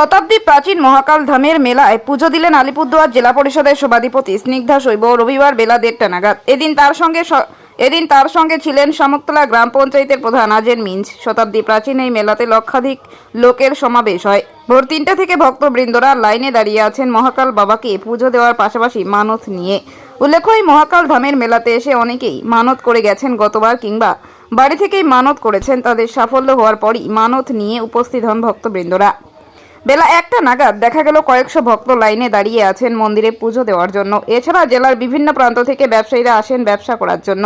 শতাব্দী প্রাচীন মহাকাল ধামের মেলায় পুজো দিলেন আলিপুরদুয়ার জেলা পরিষদের সভাধিপতি স্নিগ্ধা শৈব রবিবার বেলা দেড়টা নাগাদ। এদিন তার সঙ্গে এদিন তার সঙ্গে ছিলেন শামুকতলা গ্রাম পঞ্চায়েতের প্রধান আজের মিঞ্জ শতাব্দী প্রাচীন এই মেলাতে লক্ষাধিক লোকের সমাবেশ হয়। ভোর তিনটা থেকে ভক্তবৃন্দরা লাইনে দাঁড়িয়ে আছেন মহাকাল বাবাকে পুজো দেওয়ার পাশাপাশি মানত নিয়ে। উল্লেখ্য, এই মহাকাল ধামের মেলাতে এসে অনেকেই মানত করে গেছেন গতবার কিংবা বাড়ি থেকেই মানত করেছেন। তাদের সাফল্য হওয়ার পরই মানত নিয়ে উপস্থিত হন ভক্তবৃন্দরা। বেলা একটা নাগাদ দেখা গেল কয়েকশো ভক্ত লাইনে দাঁড়িয়ে আছেন মন্দিরে পুজো দেওয়ার জন্য। এছাড়া জেলার বিভিন্ন প্রান্ত থেকে ব্যবসায়ীরা আসেন ব্যবসা করার জন্য।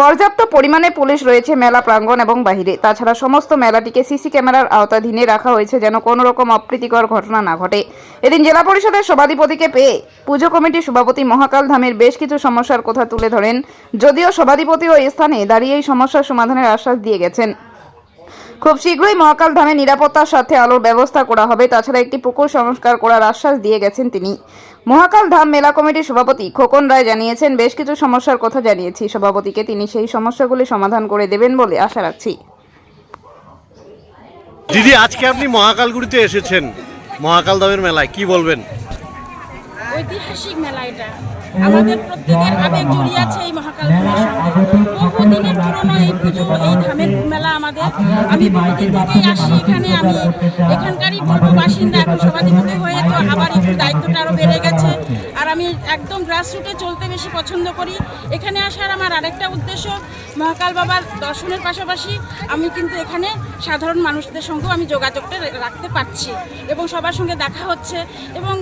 পর্যাপ্ত পরিমাণে পুলিশ রয়েছে মেলা প্রাঙ্গণ এবং বাহিরে। তাছাড়া সমস্ত মেলাটিকে সিসি ক্যামেরার আওতাধীনে রাখা হয়েছে যেন কোনো রকম অপ্রীতিকর ঘটনা না ঘটে। এদিন জেলা পরিষদের সভাধিপতিকে পেয়ে পুজো কমিটির সভাপতি মহাকাল ধামের বেশ কিছু সমস্যার কথা তুলে ধরেন। যদিও সভাধিপতি ওই স্থানে দাঁড়িয়েই সমস্যার সমাধানের আশ্বাস দিয়ে গেছেন। খুব শীঘ্রই মহাকাল ধামে নিরাপত্তার সাথে আলোর ব্যবস্থা করা হবে। তাছাড়া একটি পুকুর সংস্কার করার আশ্বাস দিয়ে গেছেন তিনি। মহাকাল ধাম মেলা কমিটির সভাপতি খোকন রায় জানিয়েছেন বেশ কিছু সমস্যার কথা জানিয়েছি। সভাপতিকে তিনি সেই সমস্যাগুলি সমাধান করে দেবেন বলে আশা রাখছি। দিদি আজকে আপনি মহাকালগুড়িতে এসেছেন। মহাকাল ধামের মেলায় কি বলবেন? ঐতিহাসিক মেলা এটা। আমাদের প্রত্যেকের আবেগ জড়িয়ে আছে এই মহাকাল ধামের সঙ্গে। বহুদিনের পুরনো এই পুজো এই আমাদের। আমি বহুদিন থেকেই আসি এখানে, আমি এখানকারই পূর্ব বাসিন্দা, এখন সভাধিপতি হয়ে তো আবার একটু দায়িত্বটা আরও বেড়ে গেছে। আর আমি একদম গ্রাসরুটে চলতে বেশি পছন্দ করি। এখানে আসার আমার আরেকটা উদ্দেশ্য, মহাকাল বাবার দর্শনের পাশাপাশি আমি কিন্তু এখানে সাধারণ মানুষদের সঙ্গেও আমি যোগাযোগটা রাখতে পারছি। এবং সবার সঙ্গে দেখা হচ্ছে। এবং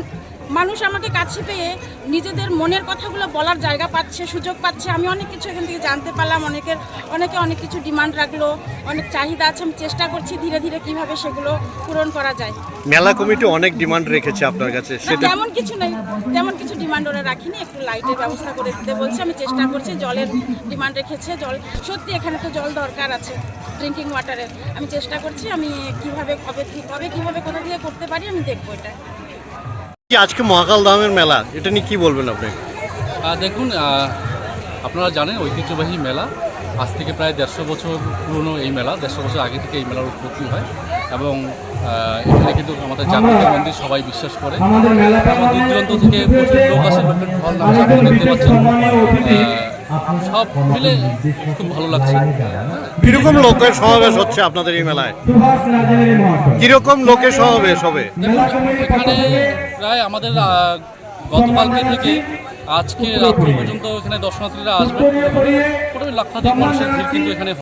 মানুষ আমাকে কাছে পেয়ে নিজেদের মনের কথাগুলো বলার জায়গা পাচ্ছে সুযোগ পাচ্ছে। আমি অনেক কিছু এখান থেকে জানতে পারলাম অনেকের অনেকে অনেক কিছু ডিমান্ড রাখল অনেক চাহিদা আছে আমি চেষ্টা করছি ধীরে ধীরে কীভাবে সেগুলো পূরণ করা যায়। মেলা কমিটি অনেক ডিমান্ড রেখেছে আপনার কাছে সেটা তেমন কিছু নেই তেমন কিছু ডিমান্ড ওরা রাখিনি একটু লাইটের ব্যবস্থা করে দিতে বলছে। আমি চেষ্টা করছি জলের ডিমান্ড রেখেছে জল সত্যি এখানে তো জল দরকার আছে ড্রিঙ্কিং ওয়াটারের আমি চেষ্টা করছি আমি কীভাবে কবে কবে কীভাবে কোথা থেকে করতে পারি আমি দেখব এটা। আজকে মহাকাল ধামের মেলা? এটা নিয়ে কি বলবেন আপনি? দেখুন আপনারা জানেন ঐতিহ্যবাহী মেলা। আজ থেকে প্রায় দেড়শো বছর পুরনো এই মেলা দেড়শো বছর আগে থেকে এই মেলার উৎপত্তি হয়। এবং এখানে কিন্তু আমাদের জাগ্রত মন্দির সবাই বিশ্বাস করে। এবং দূর দূরান্ত থেকে প্রচুর লোক আসে লোকের ফল নাম দেখতে পাচ্ছেন। সব মিলে খুব ভালো লাগছে। কীরকম লোকের সমাবেশ হচ্ছে আপনাদের এই মেলায়? কীরকম লোকের সমাবেশ হবে? এখানে প্রায় আমাদের গতকালকে থেকে আজকে রাত্রি পর্যন্ত এখানে দর্শনার্থীরা আসবেন। মোটামুটি লক্ষাধিক মানুষের ভিড় কিন্তু এখানে